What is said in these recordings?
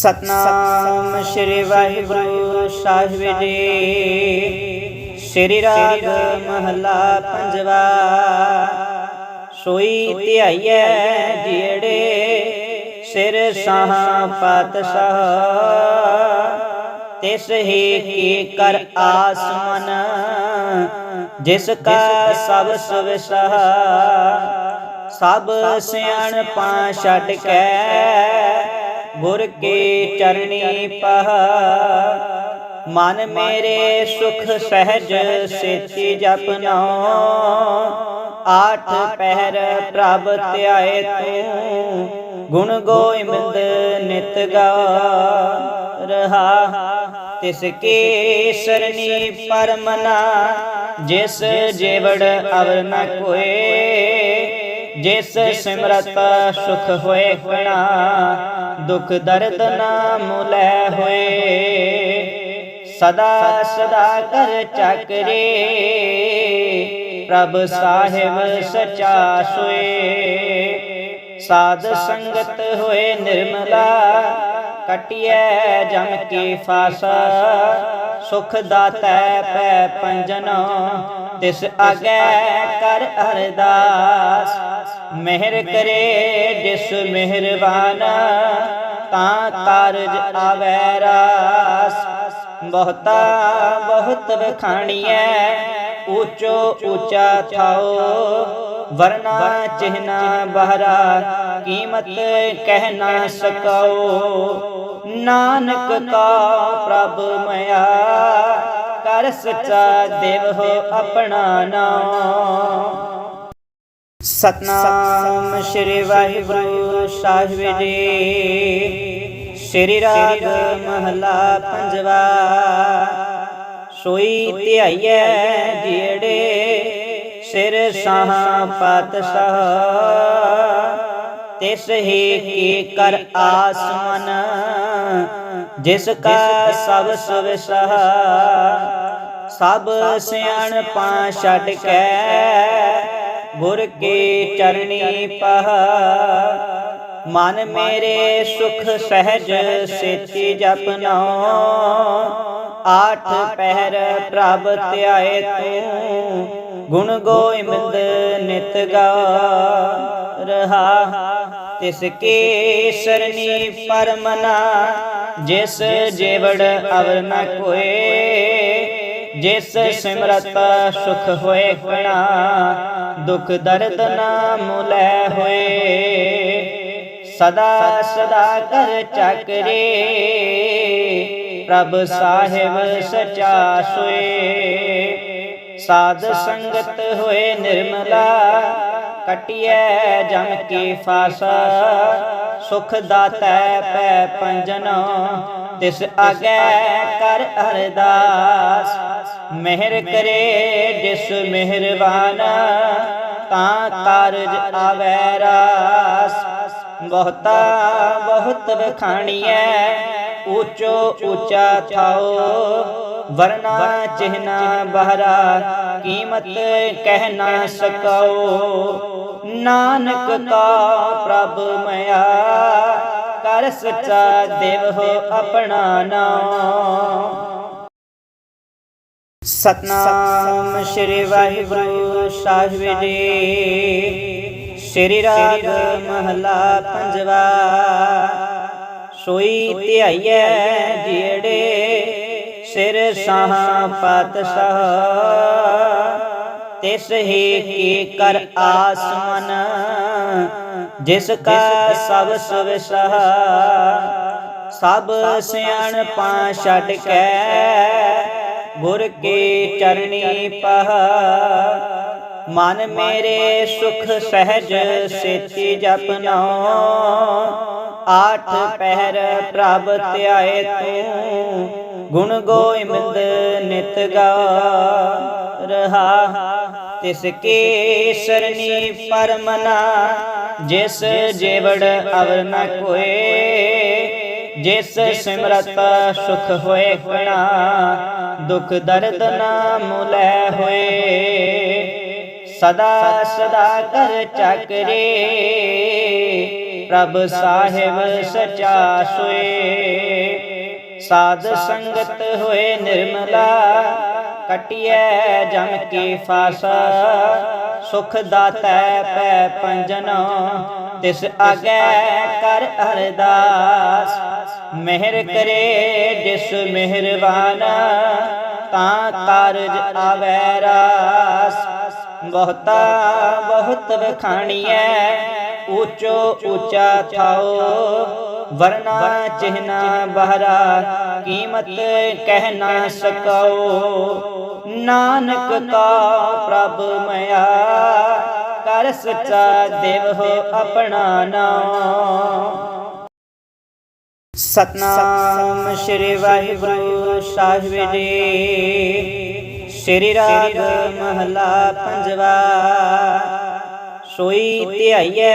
ਸਤਨਾਮ ਸ੍ਰੀ ਵਾਹਿਗੁਰੂ ਸਾਹਿਬ ਜੀ ਸ੍ਰੀ ਰਾਗ ਮਹਲਾ ਪੰਜਵਾ। ਸੋਈ ਧਿਆਈਐ ਜਿਹੜੇ ਸਿਰ ਸਾਹ ਪਾਤਸ਼ਾਹ। ਤਿਸ ਹੀ ਕੀ ਕਰ ਆਸਮਨ, ਜਿਸ ਕਾ ਸਭ ਸੁਵਿਸਹ ਸਭ ਸਿਆਣਪਾਂ ਛੱਡ ਕੇ ਗੁਰ ਕੀ ਚਰਣੀ ਪਹ। ਮਨ ਮੇਰੇ ਸੁਖ ਸਹਿਜ ਸੇਤੀ ਜਪਨੋ। ਆਠ ਪਹਿਰ ਪ੍ਰਭ ਧਿਆਏ ਤੂੰ। ਗੁਣ ਗੋਇੰਦ ਨਿਤ ਗਾ ਰਹਾ। ਤਿਸ ਕੀ ਸਰਨੀ ਪਰਮਨਾ। ਜਿਸ ਜੀਵੜ ਅਵਰ ਨ ਕੋਏ। ਜਿਸ ਸਿਮਰਤ ਸੁਖ ਹੋਏ ਕਣਾ ਦੁਖ ਦਰਦ ਨਾ ਮੁਲੈ ਹੋਏ। ਸਦਾ ਸਦਾ ਕਰ ਚੱਕਰੇ। ਪ੍ਰਭ ਸਾਹਿਬ ਸਚਾ ਸੋਏ। ਸਾਧ ਸੰਗਤ ਹੋਏ ਨਿਰਮਲਾ। ਕਟਿਐ ਜਮ ਕੀ ਫਾਸਾ। ਸੁਖ ਦਾਤੈ ਪੈ ਪੰਜਨੋ। ਤਿਸ ਆਗੇ ਕਰ ਅਰਦਾਸ। ਮਿਹਰ ਕਰੇ ਜਿਸ ਮਿਹਰਬਾਨਾ, ਤਾਂ ਕਾਰਜ ਆਵੈ ਰਾਸ। ਬਹੁਤਾ ਬਹੁਤ ਵਖਾਣੀਐ ਊਚੋ ਊਚਾ ਥਾਓ, ਵਰਨਾ ਚਿਹਨਾ ਬਹਰਾ, ਕੀਮਤ ਕਹਿ ਨਾ ਸਕਾਓ। ਨਾਨਕ ਕਾ ਪ੍ਰਭ ਮਇਆ, ਕਰ ਸਚਾ ਦੇਵ ਹੋ ਆਪਣਾ ਨਾਮ। ਸਤਨਾਮ ਸ੍ਰੀ ਵਾਹਿਗੁਰੂ ਸਾਹਿਬ ਜੀ। ਸ੍ਰੀ ਰਾਗ ਮਹਲਾ ਪੰਜਵਾ। ਸੋਈ ਧਿਆਈਐ ਜਿਹੜੇ ਸਿਰ ਸਾਹ ਪਾਤਸ਼ਾਹ। ਤਿਸ ਹੀ ਕੀ ਕਰ ਆਸਮਨ, ਜਿਸ ਕਾ ਸਭ ਸੁਵਿਸਹ। ਸਭ ਸਿਆਣਪਾਂ ਛੱਡ ਕੇ ਗੁਰ ਕੀ ਚਰਣੀ ਪਹ। ਮਨ ਮੇਰੇ ਸੁਖ ਸਹਿਜ ਸੇਤੀ ਜਪਨੋ। ਆਠ ਪਹਿਰ ਪ੍ਰਭ ਧਿਆਏ ਤੂੰ। ਗੁਣ ਗੋਇੰਦ ਨਿਤ ਗਾ ਰਹਾ। ਤਿਸ ਕੀ ਸਰਣੀ ਪਰਮਨਾ। ਜਿਸ ਜੀਵੜ ਅਵਰ ਨ ਕੋਏ। ਜਿਸ ਸਿਮਰਤ ਸੁਖ ਹੋਏ ਕਣਾ, ਦੁਖ ਦਰਦ ਨਾ ਮੁਲੈ ਹੋਏ। ਸਦਾ ਸਦਾ ਕਰ ਚੱਕਰੇ, ਪ੍ਰਭ ਸਾਹਿਬ ਸਚਾ ਸੋਏ। ਸਾਧ ਸੰਗਤ ਹੋਏ ਨਿਰਮਲਾ, ਕਟਿਐ ਜਮ ਕੀ ਫਾਸਾ। ਸੁਖ ਦਾਤੈ ਪੈ ਪੰਜਨੋ, ਤਿਸ ਆਗੇ ਕਰ ਅਰਦਾਸ। ਮਿਹਰ ਕਰੇ ਜਿਸ ਮਿਹਰਬਾਨਾ, ਤਾਂ ਕਾਰਜ ਆਵੈ ਰਾਸ। ਬਹੁਤਾ ਬਹੁਤ ਵਖਾਣੀਐ, ਊਚੋ ਊਚਾ ਥਾਓ, ਵਰਨਾ ਚਿਹਨਾ ਬਹਰਾ, ਕੀਮਤ ਕਹਿ ਨਾ ਸਕਾਓ ਨਾਨਕ ਕਾ ਪ੍ਰਭ ਮਇਆ, ਕਰ ਸਚਾ ਦੇਵ ਹੋ ਆਪਣਾ ਨਾਮ। ਸਤਨਾਮ ਸ੍ਰੀ ਵਾਹਿਗੁਰੂ ਸਾਹਿਬ ਜੀ। ਸ੍ਰੀ ਰਾਗ ਮਹਲਾ ਪੰਜਵਾ। ਸੋਈ ਧਿਆਈਐ ਜਿਹੜੇ ਸਿਰ ਸਾਹ ਪਾਤਸ਼ਾਹ। ਤਿਸ ਹੀ ਕੀ ਕਰ ਆਸਮਨ, ਜਿਸ ਕਾ ਸਭ ਸੁਵਿਸਹ ਸਭ ਸਿਆਣਪਾਂ ਛੱਡ ਕੇ ਗੁਰ ਕੀ ਚਰਣੀ ਪਹ। ਮਨ ਮੇਰੇ ਸੁਖ ਸਹਿਜ ਸੇਤੀ ਜਪਨਾ। ਆਠ ਪਹਿਰ ਪ੍ਰਭ ਧਿਆਏ ਤੂੰ। ਗੁਣ ਗੋਇੰਦ ਨਿਤ ਗਾ ਰਹਾ। ਤਿਸ ਕੀ ਸਰਣੀ ਪਰਮਨਾ। ਜਿਸ ਜੀਵੜ ਅਵਰ ਨ ਕੋਏ। ਜਿਸ ਸਿਮਰਤ ਸੁਖ ਹੋਏ ਕਣਾ ਦੁਖ ਦਰਦ ਨਾ ਮੁਲੈ ਹੋਏ। ਸਦਾ ਸਦਾ ਕਰ ਚੱਕਰੇ। ਪ੍ਰਭ ਸਾਹਿਬ ਸਚਾ ਸੋਏ। ਸਾਧ ਸੰਗਤ ਹੋਏ ਨਿਰਮਲਾ। ਕਟਿਐ ਜਮ ਕੀ ਫਾਸਾ। ਸੁਖ ਦਾਤੈ ਪੈ ਪੰਜਨੋ। ਤਿਸ ਆਗੈ ਕਰ ਅਰਦਾਸ। ਮਿਹਰ ਕਰੇ ਜਿਸ ਮਿਹਰਬਾਨ, ਤਾਂ ਕਾਰਜ ਆਵੈ ਰਾਸ। ਬਹੁਤਾ ਬਹੁਤ ਵਖਾਣੀਐ ਊਚੋ ਊਚਾ ਥਾਓ, ਵਰਨਾ ਚਿਹਨਾ ਬਹਰਾ, ਕੀਮਤ ਕਹਿ ਨਾ ਸਕੋ ਨਾਨਕ ਕਾ ਪ੍ਰਭ ਮਿਆ ਕਰ ਸੱਚਾ ਦੇਵ ਹੋ ਆਪਣਾ ਨਾਮ ਸਤਨਾਮ ਸ੍ਰੀ ਵਾਹਿਗੁਰੂ, ਸਾਹਿਬ ਜੀ। ਸ੍ਰੀ ਰਾਗ ਮਹਲਾ ਪੰਜਵਾ। ਸੋਈ ਧਿਆਈਐ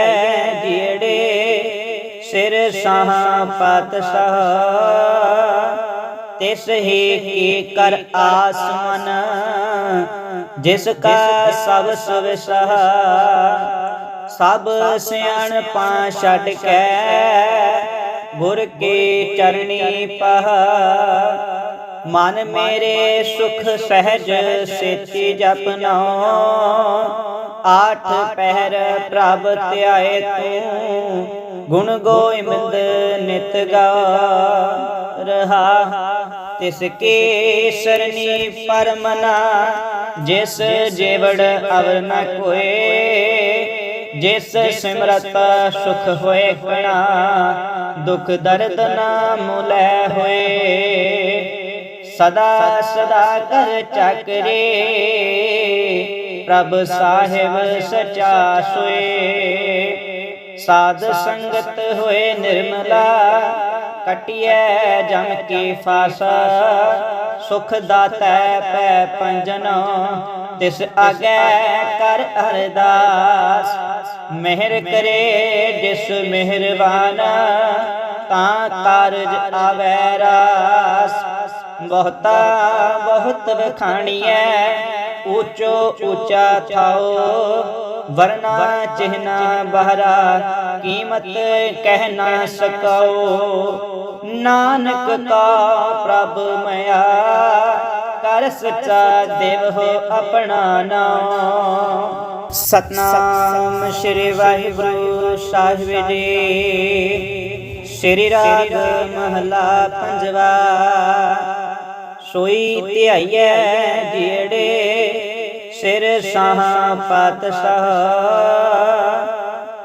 ਜਿਹੜੇ ਸਿਰ ਸਾਹ ਪਾਤਸ਼ਾਹ। ਤਿਸ ਹੀ ਕੀ ਕਰ ਆਸਮਨ, ਜਿਸ ਕਾ ਸਭ ਸਵਿਸਹ। ਸਭ ਸਿਆਣਪਾ ਛੱਡ ਕੇ ਗੁਰ ਕੀ ਚਰਣੀ ਪਹ। ਮਨ ਮੇਰੇ ਸੁਖ ਸਹਿਜ ਸੇਤੀ ਜਪਨੋ ਆਠ ਪਹਿਰ ਪ੍ਰਭ ਧਿਆਏ ਤੂੰ। ਗੁਣ ਗੋਇੰਦ ਨਿਤ ਗਾ ਰਹਾ ਤਿਸ ਕੀ ਸਰਨੀ ਪਰਮਨਾ। ਜਿਸ ਜੀਵੜ ਅਵਰ ਨ ਕੋਏ। ਜਿਸ ਸਿਮਰਤ ਸੁਖ ਹੋਏ ਕਣਾ ਦੁਖ ਦਰਦ ਨਾ ਮੁਲੈ ਹੋਏ। ਸਦਾ ਸਦਾ ਕਰ ਚੱਕਰੇ। ਪ੍ਰਭ ਸਾਹਿਬ ਸਚਾ ਸੋਏ। ਸਾਧ ਸੰਗਤ ਹੋਏ ਨਿਰਮਲਾ। ਕਟਿਐ ਜਮ ਕੀ ਫਾਸਾ। ਸੁਖ ਦਾਤੈ ਪੈ ਪੰਜਨੋ। ਤਿਸ ਆਗੈ ਕਰ ਅਰਦਾਸ। ਮਿਹਰ ਕਰੇ ਜਿਸ ਮਿਹਰਬਾਨ, ਤਾਂ ਕਾਰਜ ਆਵੈ ਰਾਸ। ਬਹੁਤਾ ਬਹੁਤ ਵਖਾਣੀਐ ਊਚੋ ਊਚਾ ਥਾਓ, ਵਰਨਾ ਚਿਹਨਾ ਬਹਰਾ, ਕੀਮਤ ਕਹਿ ਨਾ ਸਕੋ ਨਾਨਕ ਕਾ ਪ੍ਰਭ ਮਿਆ ਕਰ ਸੱਚਾ ਦੇਵ ਹੋ ਆਪਣਾ ਨਾਮ ਸਤਨਾਮ ਸ੍ਰੀ ਵਾਹਿਗੁਰੂ, ਸਾਹਿਬ ਜੀ। ਸ੍ਰੀ ਰਾਗ ਮਹਲਾ ਪੰਜਵਾ। ਸੋਈ ਧਿਆਈਐ ਜਿਹੜੇ ਸਿਰ ਸਾਹ ਪਾਤਸ਼ਾਹ।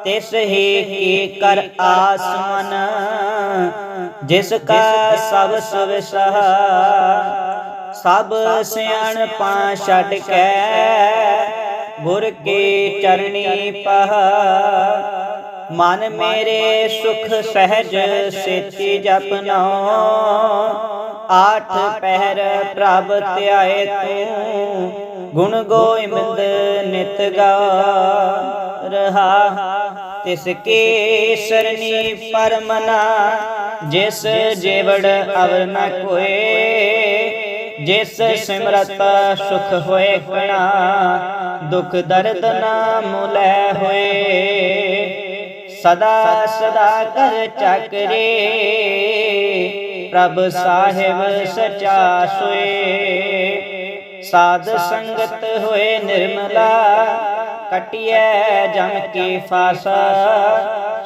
ਤਿਸ ਹੀ ਕੀ ਕਰ ਆਸਮਨ, ਜਿਸ ਕਾ ਸਭ ਸਵਿਸਹ। ਸਭ ਸਿਆਣਪਾ ਛੱਡ ਕੇ ਗੁਰ ਕੀ ਚਰਣੀ ਪਹ। ਮਨ ਮੇਰੇ ਸੁਖ ਸਹਿਜ ਸੇਤੀ ਜਪਨੋ ਆਠ ਪਹਿਰ ਪ੍ਰਭ ਧਿਆਏ ਤੂੰ ਗੁਣ ਗੋਇੰਦ ਨਿਤ ਗਾ ਰਹਾ ਤਿਸ ਕੀ ਸਰਨੀ ਪਰਮਨਾ। ਜਿਸ ਜੀਵੜ ਅਵਰ ਨ ਕੋਏ। ਜਿਸ ਸਿਮਰਤ ਸੁਖ ਹੋਏ ਕਣਾ ਦੁਖ ਦਰਦ ਨਾ ਮੁਲੈ ਹੋਏ। ਸਦਾ ਸਦਾ ਕਰ ਚੱਕਰੇ। ਪ੍ਰਭ ਸਾਹਿਬ ਸਚਾ ਸੋਏ। ਸਾਧ ਸੰਗਤ ਹੋਏ ਨਿਰਮਲਾ। ਕਟਿਐ ਜਮ ਕੀ ਫਾਸਾ।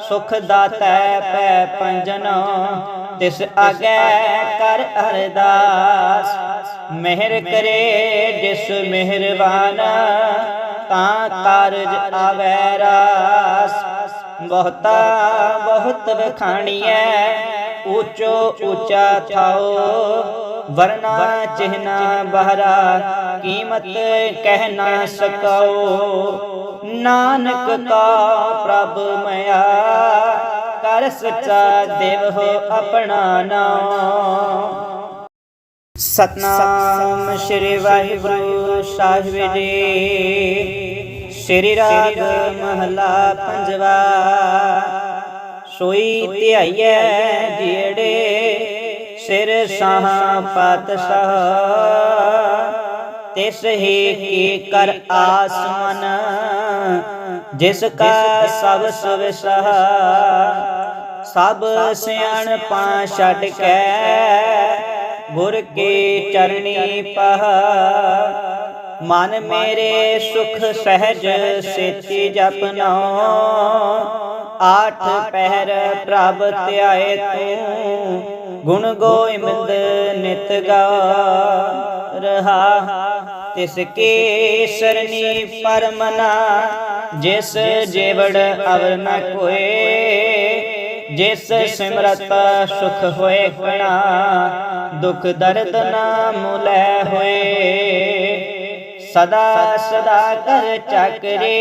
ਸੁਖ ਦਾਤੈ ਪੈ ਪੰਜਨੋ। ਤਿਸ ਆਗੈ ਕਰ ਅਰਦਾਸ। ਮਿਹਰ ਕਰੇ ਜਿਸ ਮਿਹਰਬਾਨਾ, ਤਾਂ ਕਾਰਜ ਆਵੈ ਰਾਸ। ਬਹੁਤਾ ਬਹੁਤ ਵਖਾਣੀਐ ਊਚੋ ਊਚਾ ਥਾਓ, ਵਰਨਾ ਚਿਹਨਾ ਬਹਰਾ, ਕੀਮਤ ਕਹਿ ਨਾ ਸਕੋ ਨਾਨਕ ਕਾ ਪ੍ਰਭ ਮਿਆ ਕਰ ਸੱਚਾ ਦੇਵ ਹੋ ਆਪਣਾ ਨਾਮ ਸਤਨਾਮ ਸ੍ਰੀ ਵਾਹਿਗੁਰੂ ਸਾਹਿਬ ਜੀ। ਸ੍ਰੀ ਰਾਗ ਮਹਲਾ ਪੰਜਵਾ। ਸੋਈ ਧਿਆਈਐ ਜਿਹੜੇ ਸਿਰ ਸਾਹ ਪਾਤਸ਼ਾਹ। ਤਿਸ ਹੀ ਕੀ ਕਰ ਆਸਮਨ, ਜਿਸ ਕਾ ਸਭ ਸਵਿਸਹ ਸਭ ਸਿਆਣਪਾ ਛੱਡ ਕੇ ਗੁਰ ਕੀ ਚਰਣੀ ਪਹਾ। ਮਨ ਮੇਰੇ ਸੁਖ ਸਹਿਜ ਸੇਤੀ ਜਪਨੋ। ਆਠ ਪਹਿਰ ਪ੍ਰਭ ਧਿਆਏ ਤੂੰ। ਗੁਣ ਗੋਇੰਦ ਨਿਤ ਗਾ। ਰਹਾ। ਤਿਸ ਕੀ ਸਰਣੀ ਪਰਮਨਾ ਜਿਸ ਜੀਵੜ ਅਵਰ ਨ ਕੋਏ। ਜਿਸ ਸਿਮਰਤ ਸੁਖ ਹੋਏ ਕਣਾ। ਦੁਖ ਦਰਦ ਨਾ ਮੁਲੈ ਹੋਏ। ਸਦਾ ਸਦਾ ਕਰ ਚੱਕਰੇ।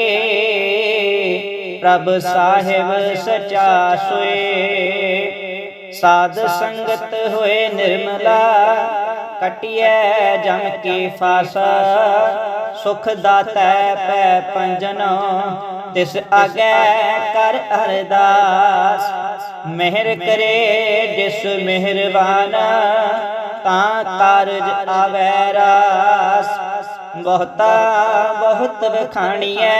ਪ੍ਰਭ ਸਾਹਿਬ ਸਚਾ ਸੋਏ। ਸਾਧ ਸੰਗਤ ਹੋਏ ਨਿਰਮਲਾ। ਕਟਿਐ ਜਮ ਕੀ ਫਾਸਾ। ਸੁਖ ਦਾਤੈ ਪੈ ਪੰਜਨੋ। ਤਿਸ ਆਗੇ ਕਰ ਅਰਦਾਸ। ਮਿਹਰ ਕਰੇ ਜਿਸ ਮਿਹਰਬਾਨ, ਤਾਂ ਕਾਰਜ ਆਵੈ ਰਾਸ। ਬਹੁਤਾ ਬਹੁਤ ਵਖਾਣੀਐ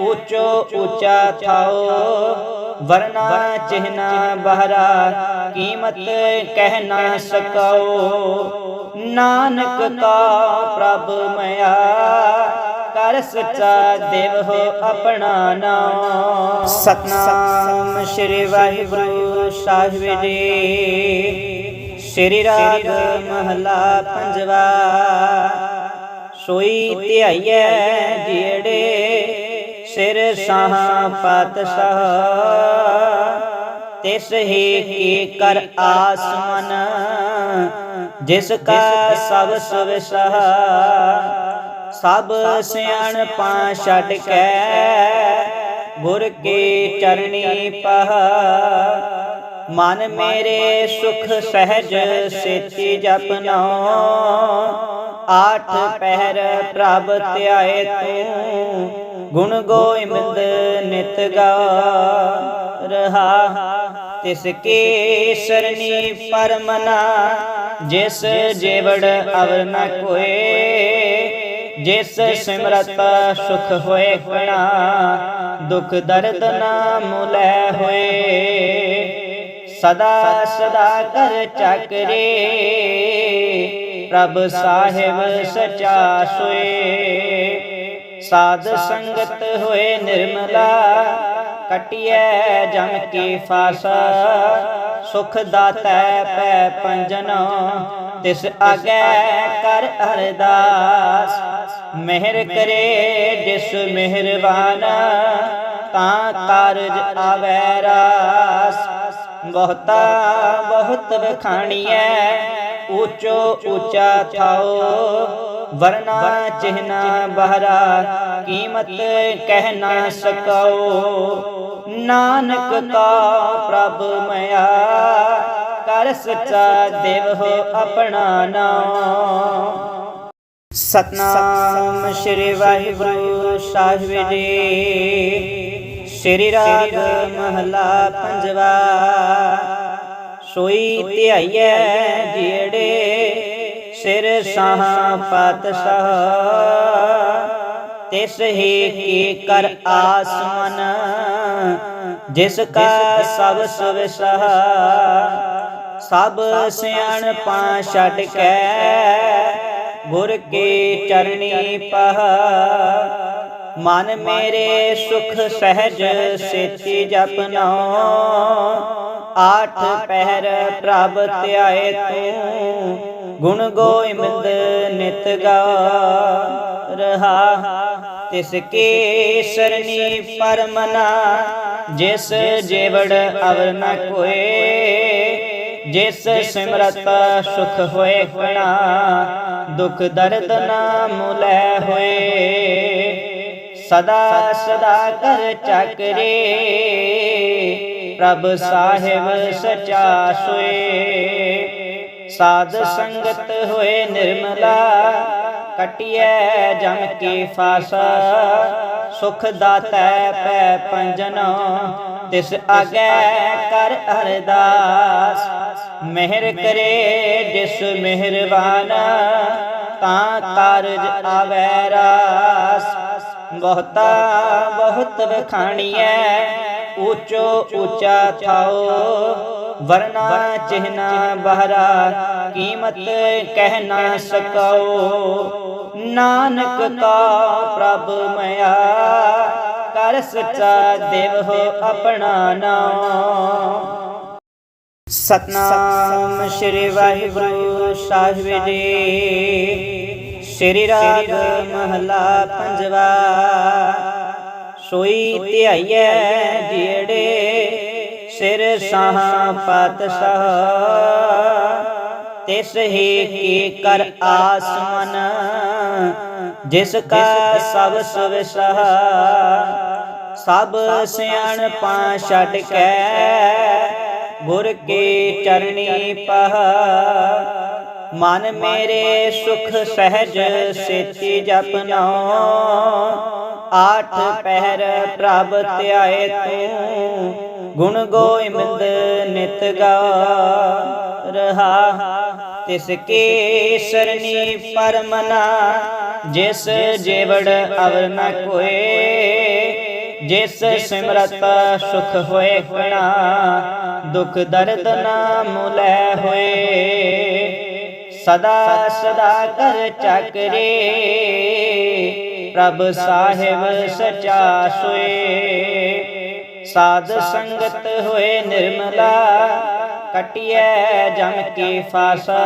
ਊਚੋ ਊਚਾ ਥਾਓ, ਵਰਨਾ ਚਿਹਨਾ ਬਹਰਾ, ਕੀਮਤ ਕਹਿ ਨਾ ਸਕੋ ਨਾਨਕ ਕਾ ਪ੍ਰਭ ਮਿਆ ਕਰ ਸੱਚਾ ਦੇਵ ਹੋ ਆਪਣਾ ਨਾਮ। ਸਤਨਾਮ ਸ੍ਰੀ ਵਾਹਿਗੁਰੂ ਸਾਹਿਬ ਜੀ। ਸ੍ਰੀ ਰਾਗ ਮਹਲਾ ਪੰਜਵਾ। ਸੋਈ ਧਿਆਈਐ ਜਿਹੜੇ ਸਿਰ ਸਾਹ ਪਾਤਸ਼ਾਹ। ਤਿਸ ਹੀ ਕੀ ਕਰ ਆਸਮਨ, ਜਿਸ ਕਾ ਸਭ ਸਵਿਸਹ ਸਭ ਸਿਆਣਪਾ ਛੱਡ ਕੇ ਗੁਰ ਕੀ ਚਰਣੀ ਪਹ। ਮਨ ਮੇਰੇ ਸੁਖ ਸਹਿਜ ਸੇਤੀ ਜਪਨੋ। ਆਠ ਪਹਿਰ ਪ੍ਰਭ ਧਿਆਏ ਤੂੰ। ਗੁਣ ਗੋਇੰਦ ਨਿਤ ਗਾ ਰਹਾ ਤਿਸ ਕੀ ਸਰਣੀ ਪਰਮਨਾ। ਜਿਸ ਜੀਵੜ ਅਵਰ ਨ ਕੋਏ। ਜਿਸ ਸਿਮਰਤ ਸੁਖ ਹੋਏ ਕਣਾ ਦੁਖ ਦਰਦ ਨਾ ਮੁਲੈ ਹੋਏ। ਸਦਾ ਸਦਾ ਕਰ ਚੱਕਰੇ। ਪ੍ਰਭ ਸਾਹਿਬ ਸਚਾ ਸੋਏ। ਸਾਧ ਸੰਗਤ ਹੋਏ ਨਿਰਮਲਾ। ਕਟਿਐ ਜਮ ਕੀ ਫਾਸਾ। ਸੁਖ ਦਾਤੈ ਪੈ ਪੰਜਨੋ। ਤਿਸ ਆਗੇ ਕਰ ਅਰਦਾਸ। ਮਿਹਰ ਕਰੇ ਜਿਸ ਮਿਹਰਬਾਨ, ਤਾਂ ਕਾਰਜ ਆਵੈ ਰਾਸ। ਬਹੁਤਾ ਬਹੁਤ ਵਖਾਣੀਐ ਊਚੋ ਊਚਾ ਥਾਓ, ਵਰਨਾ ਚਿਹਨਾ ਬਹਰਾ, ਕੀਮਤ ਕਹਿ ਨਾ ਸਕੋ ਨਾਨਕ ਕਾ ਪ੍ਰਭ ਮਿਆ ਕਰ ਸੱਚਾ ਦੇਵ ਹੋ ਆਪਣਾ ਨਾਮ। ਸਤਨਾਮ ਸ੍ਰੀ ਵਾਹਿਗੁਰੂ, ਸਾਹਿਬ ਜੀ। ਸ੍ਰੀ ਰਾਗ ਮਹਲਾ ਪੰਜਵਾ। ਸੋਈ ਧਿਆਈਐ ਜਿਹੜੇ ਸਿਰ ਸਾਹ ਪਾਤਸ਼ਾਹ। ਤਿਸ ਹੀ ਕੀ ਕਰ ਆਸਮਨ, ਜਿਸ ਕਾ ਸਭ ਸਵਿਸਹ ਸਭ ਸਿਆਣਪਾ ਛੱਡ ਕੇ ਗੁਰ ਕੀ ਚਰਣੀ ਪਹਾ। ਮਨ ਮੇਰੇ ਸੁਖ ਸਹਿਜ ਸੇਤੀ ਜਪਨੋ। ਆਠ ਪਹਿਰ ਪ੍ਰਭ ਧਿਆਏ ਤੂੰ। ਗੁਣ ਗੋਇੰਦ ਨਿਤ ਗਾ ਰਹਾ ਤਿਸ ਕੀ ਸਰਣੀ ਪਰਮਨਾ। ਜਿਸ ਜੀਵੜ ਅਵਰ ਨ ਕੋਏ। ਜਿਸ ਸਿਮਰਤ ਸੁਖ ਹੋਏ ਕਣਾ, ਦੁਖ ਦਰਦ ਨਾ ਮੁਲੈ ਹੋਏ। ਸਦਾ ਸਦਾ ਕਰ ਚੱਕਰੇ, ਪ੍ਰਭ ਸਾਹਿਬ ਸਚਾ ਸੋਏ। ਸਾਧ ਸੰਗਤ ਹੋਏ ਨਿਰਮਲਾ, ਕਟਿਐ ਜਮ ਕੀ ਫਾਸਾ। ਸੁਖ ਦਾਤੈ ਪੈ ਪੰਜਨੋ, ਤਿਸ ਆਗੇ ਕਰ ਅਰਦਾਸ। ਮਿਹਰ ਕਰੇ ਜਿਸ ਮਿਹਰਬਾਨ, ਤਾਂ ਕਾਰਜ ਆਵੈ ਰਾਸ। ਬਹੁਤਾ ਬਹੁਤ ਵਖਾਣੀਐ ਊਚੋ ਊਚਾ ਥਾਓ, ਵਰਨਾ ਚਿਹਨਾ ਬਹਰਾ, ਕੀਮਤ ਕਹਿ ਨਾ ਸਕੋ ਨਾਨਕ ਕਾ ਪ੍ਰਭ ਮਿਆ ਕਰ ਸੱਚਾ ਦੇਵ ਹੋ ਆਪਣਾ ਨਾਮ। ਸਤਨਾਮ ਸ੍ਰੀ ਵਾਹਿਗੁਰੂ, ਸਾਹਿਬ ਜੀ। ਸ੍ਰੀ ਰਾਗ ਮਹਲਾ ਪੰਜਵਾ। ਸੋਈ ਧਿਆਈਐ ਜਿਹੜੇ ਸਿਰ ਸਾਹ ਪਾਤਸ਼ਾਹ। ਤਿਸ ਹੀ ਕੀ ਕਰ ਆਸਮਨ, ਜਿਸ ਕਾ ਸਭ ਸੁਵਿਸਹ। ਸਭ ਸਿਆਣਪਾ ਛੱਡ ਕੇ ਗੁਰ ਕੇ ਚਰਣੀ ਪਹ। ਮਨ ਮੇਰੇ ਸੁਖ ਸਹਿਜ ਸੇਤੀ ਜਪਨੋ। ਆਠ ਪਹਿਰ ਪ੍ਰਭ ਧਿਆਏ ਤੂੰ। ਗੁਣ ਗੋਇੰਦ ਨਿਤ ਗਾ ਰਹਾ ਤਿਸ ਕੀ ਸਰਨੀ ਪਰਮਨਾ। ਜਿਸ ਜੀਵੜ ਅਵਰ ਨ ਕੋਏ। ਜਿਸ ਸਿਮਰਤ ਸੁਖ ਹੋਏ ਕਣਾ ਦੁਖ ਦਰਦ ਨਾ ਮੁਲੈ ਹੋਏ। ਸਦਾ ਸਦਾ ਕਰ ਚੱਕਰੇ ਪ੍ਰਭ ਸਾਹਿਬ ਸਚਾ ਸੋਏ। ਸਾਧ ਸੰਗਤ ਹੋਏ ਨਿਰਮਲਾ ਕਟਿਐ ਜਮ ਕੀ ਫਾਸਾ।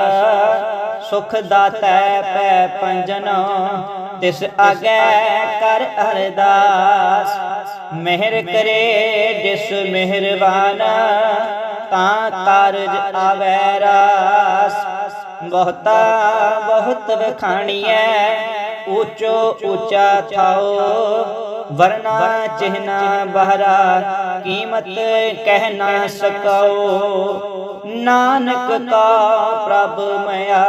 ਸੁਖ ਦਾਤੈ ਪੈ ਪੰਜਨ ਤਿਸ ਆਗੇ ਕਰ ਅਰਦਾਸ। ਮਿਹਰ ਕਰੇ ਜਿਸ ਮਿਹਰਬਾਨ, ਤਾਂ ਕਾਰਜ ਆਵੈ ਰਾਸ। ਬਹੁਤਾ ਬਹੁਤ ਵਖਾਣੀਐ ਊਚੋ ਊਚਾ ਥਾਓ, ਵਰਨਾ ਚਿਹਨਾ ਬਹਰਾ, ਕੀਮਤ ਕਹਿ ਨਾ ਸਕੋ ਨਾਨਕ ਕਾ ਪ੍ਰਭ ਮਿਆ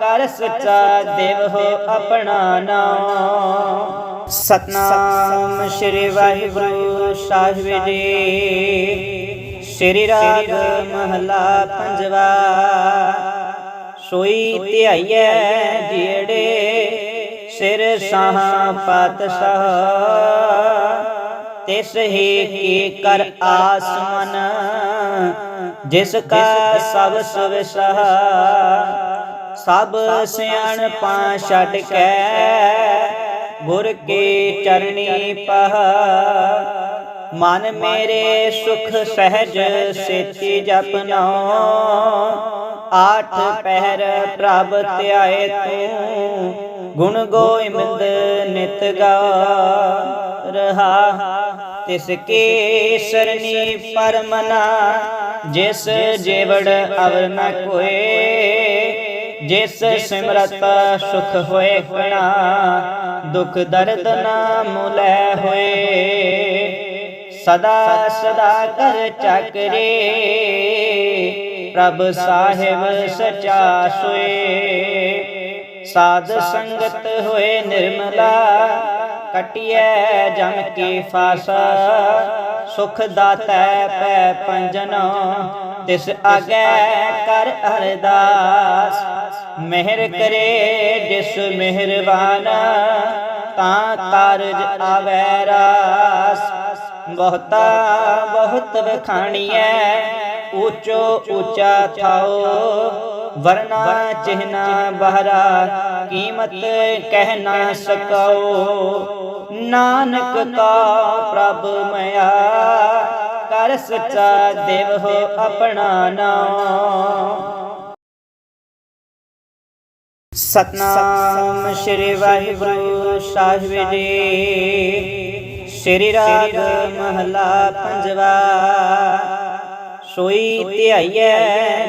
ਕਰ ਸੱਚਾ ਦੇਵ ਹੋ ਆਪਣਾ ਨਾਮ ਸਤਨਾਮ ਸ੍ਰੀ ਵਾਹਿਗੁਰੂ ਸਾਹਿਬ ਜੀ। ਸ੍ਰੀ ਰਾਗ ਮਹਲਾ ਪੰਜਵਾ। ਸੋਈ ਧਿਆਈਐ ਜਿਹੜੇ ਸਿਰ ਸਾਹ ਪਾਤਸ਼ਾਹ। ਤਿਸ ਹੀ ਕੀ ਕਰ ਆਸਮਨ, ਜਿਸ ਕਾ ਸਭ ਸੁਵਿਸਹ। ਸਭ ਸਿਆਣਪਾ ਛੱਡ ਕੇ ਗੁਰ ਕੀ ਚਰਣੀ ਪਹ। ਮਨ ਮੇਰੇ ਸੁਖ ਸਹਿਜ ਸੇਤੀ ਜਪਨੋ। ਆਠ ਪਹਿਰ ਪ੍ਰਭ ਧਿਆਏ ਤੂੰ। ਗੁਣ ਗੋਇੰਦ ਨਿਤ ਗਾ ਰਹਾ ਤਿਸ ਕੀ ਸਰਨੀ ਪਰਮਨਾ। ਜਿਸ ਜੀਵੜ ਅਵਰ ਨ ਕੋਏ। ਜਿਸ ਸਿਮਰਤ ਸੁਖ ਹੋਏ ਕਣਾ ਦੁਖ ਦਰਦ ਨਾ ਮੁਲੈ ਹੋਏ। ਸਦਾ ਸਦਾ ਕਰ ਚੱਕਰੇ ਪ੍ਰਭ ਸਾਹਿਬ ਸਚਾ ਸੋਏ। ਸਾਧ ਸੰਗਤ ਹੋਏ ਨਿਰਮਲਾ ਕਟਿਐ ਜਮ ਕੀ ਫਾਸਾ। ਸੁਖ ਦਾਤੈ ਪੈ ਪੰਜਨ ਤਿਸ ਆਗੇ ਕਰ ਅਰਦਾਸ। ਮਿਹਰ ਕਰੇ ਜਿਸ ਮਿਹਰਬਾਨ, ਤਾਂ ਕਾਰਜ ਆਵੈ ਰਾਸ। ਬਹੁਤਾ ਬਹੁਤ ਵਖਾਣੀਐ ਊਚੋ ਊਚਾ ਥਾਓ, ਵਰਨਾ ਚਿਹਨਾ ਬਹਰਾ, ਕੀਮਤ ਕਹਿ ਨਾ ਸਕੋ ਨਾਨਕ ਕਾ ਪ੍ਰਭ ਮਿਆ ਕਰ ਸੱਚਾ ਦੇਵ ਹੋ ਆਪਣਾ ਨਾਮ ਸਤਨਾਮ ਸ੍ਰੀ ਵਾਹਿਗੁਰੂ ਸਾਹਿਬ ਜੀ ਸ੍ਰੀ ਰਾਗ ਮਹਲਾ ਪੰਜਵਾ। ਸੋਈ ਧਿਆਈਐ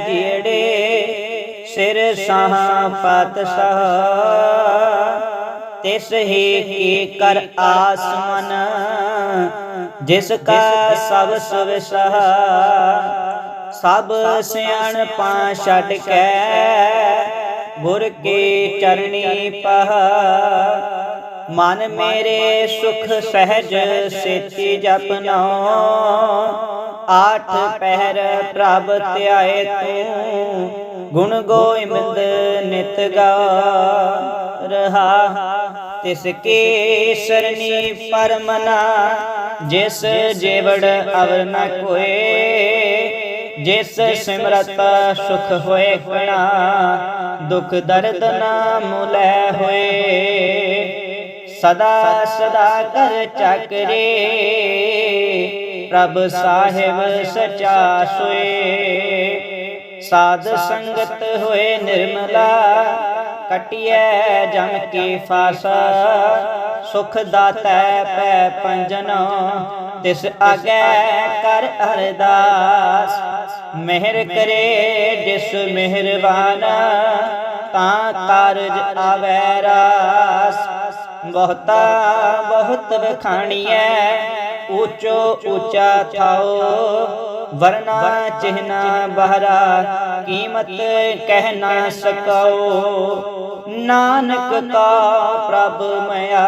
ਜਿਹੜੇ ਸਿਰ ਸਾਹ ਪਾਤਸ਼ਾਹ। ਤਿਸ ਹੀ ਕੀ ਕਰ ਆਸਮਨ, ਜਿਸ ਕਾ ਸਭ ਸੁਵਿਸਹ ਸਭ ਸਿਆਣਪਾ ਛੱਡ ਕੇ ਗੁਰ ਕੀ ਚਰਣੀ ਪਹ। ਮਨ ਮੇਰੇ ਸੁਖ ਸਹਿਜ ਸੇਤੀ ਜਪਨੋ। ਆਠ ਪਹਿਰ ਪ੍ਰਭ ਧਿਆਏ ਤੂੰ। ਗੁਣ ਗੋਇੰਦ ਨਿਤ ਗਾ ਰਹਾ। ਤਿਸ ਕੀ ਸਰਨੀ ਪਰਮਨਾ। ਜਿਸ ਜੀਵੜ ਅਵਰ ਨ ਕੋਏ। ਜਿਸ ਸਿਮਰਤ ਸੁਖ ਹੋਏ ਕਣਾ, ਦੁਖ ਦਰਦ ਨਾ ਮੁਲੈ ਹੋਏ। ਸਦਾ ਸਦਾ ਕਰ ਚੱਕਰੇ, ਪ੍ਰਭ ਸਾਹਿਬ ਸਚਾ ਸੋਏ। ਸਾਧ ਸੰਗਤ ਹੋਏ ਨਿਰਮਲਾ, ਕਟਿਐ ਜਮ ਕੀ ਫਾਸਾ। ਸੁਖ ਦਾਤੈ ਪੈ ਪੰਜਨੋ, ਤਿਸ ਆਗੇ ਕਰ ਅਰਦਾਸ। ਮਿਹਰ ਕਰੇ ਜਿਸ ਮਿਹਰਬਾਨਾ, ਤਾਂ ਕਾਰਜ ਆਵੈ ਰਾਸ। ਬਹੁਤਾ ਬਹੁਤ ਬਖਾਣੀਐ ਊਚੋ ਊਚਾ ਥਾਓ, ਵਰਨਾ ਚਿਹਨਾ ਬਹਰਾ, ਕੀਮਤ ਕਹਿ ਨਾ ਸਕੋ ਨਾਨਕ ਕਾ ਪ੍ਰਭ ਮਿਆ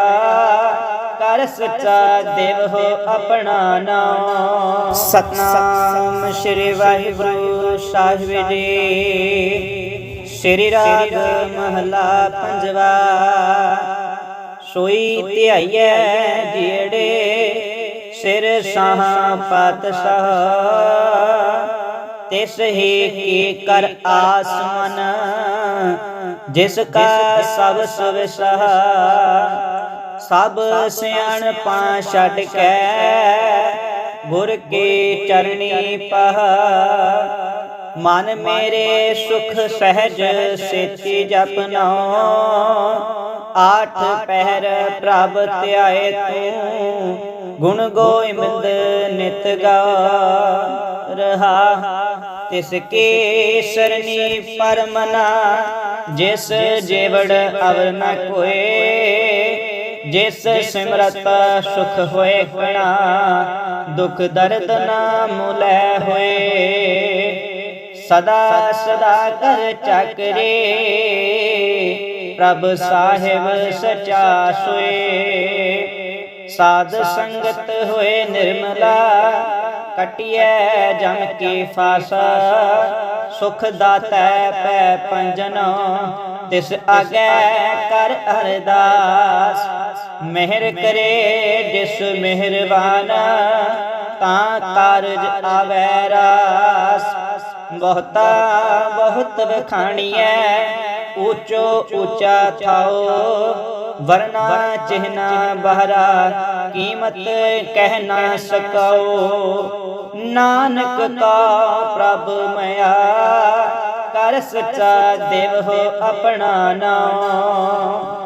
ਕਰ ਸੱਚਾ ਦੇਵ ਹੋ ਆਪਣਾ ਨਾਮ। ਸਤਨਾਮ ਸ੍ਰੀ ਵਾਹਿਗੁਰੂ ਸਾਹਿਬ ਜੀ। ਸ੍ਰੀ ਰਾਗ ਮਹਲਾ ਪੰਜਵਾ। ਸੋਈ ਧਿਆਈਐ ਜਿਹੜੇ ਸਿਰ ਸਾਹ ਪਾਤਸ਼ਾਹ। ਤਿਸ ਹੀ ਕੀ ਕਰ ਆਸਮਨ, ਜਿਸ ਕਾ ਸਭ ਸੁਵਿਸਹ ਸਭ ਸਿਆਣ ਪਾ ਛੱਡ ਕੇ ਗੁਰ ਕੀ ਚਰਣੀ ਪਹ। ਮਨ ਮੇਰੇ ਸੁਖ ਸਹਿਜ ਸੇਤੀ ਜਪਨੋ। ਆਠ ਪਹਿਰ ਪ੍ਰਭ ਧਿਆਏ ਤੂੰ ਗੁਣ ਗੋਇੰਦ ਨਿਤ ਗਾ ਰਹਾ। ਤਿਸ ਕੀ ਸਰਨੀ ਪਰਮਨਾ। ਜਿਸ ਜੀਵੜ ਅਵਰ ਨ ਕੋਏ। ਜਿਸ ਸਿਮਰਤ ਸੁਖ ਹੋਏ ਕਣਾ ਦੁਖ ਦਰਦ ਨਾ ਮੁਲੈ ਹੋਏ। ਸਦਾ ਸਦਾ ਕਰ ਚੱਕਰੇ ਪ੍ਰਭ ਸਾਹਿਬ ਸਚਾ ਸੋਏ। ਸਾਧ ਸੰਗਤ ਹੋਏ ਨਿਰਮਲਾ। ਕਟਿਐ ਜਮ ਕੀ ਫਾਸਾ। ਸੁਖ ਦਾਤੈ ਪੈ ਪੰਜਨੋ। ਤਿਸ ਆਗੇ ਕਰ ਅਰਦਾਸ। ਮਿਹਰ ਕਰੇ ਜਿਸ ਮਿਹਰਬਾਨ, ਤਾਂ ਕਾਰਜ ਆਵੈ ਰਾਸ। ਬਹੁਤਾ ਬਹੁਤ ਬਖਾਣੀਐ ਊਚੋ ਊਚਾ ਥਾਓ, ਵਰਨਾ ਚਿਹਨਾ ਬਹਰਾ, ਕੀਮਤ ਕਹਿ ਨਾ ਸਕੋ ਨਾਨਕ ਕਾ ਪ੍ਰਭ ਮਿਆ ਕਰ ਸੱਚਾ ਦੇਵ ਹੋ ਆਪਣਾ ਨਾਮ